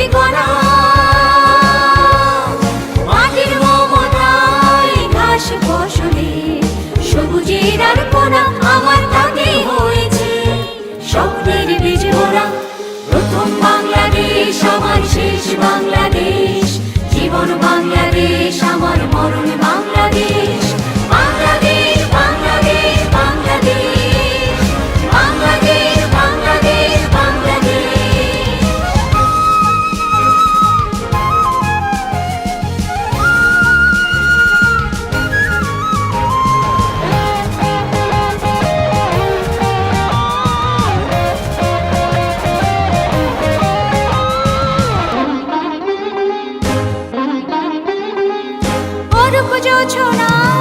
ধূলিকণা মাটির মমতায় সবুজের আর আমার তাতে হয়েছে। স্বপ্নের বীজ প্রথম বাংলাদেশ, আমার শেষ বাংলাদেশ। জীবন স্বরূপ যোছনা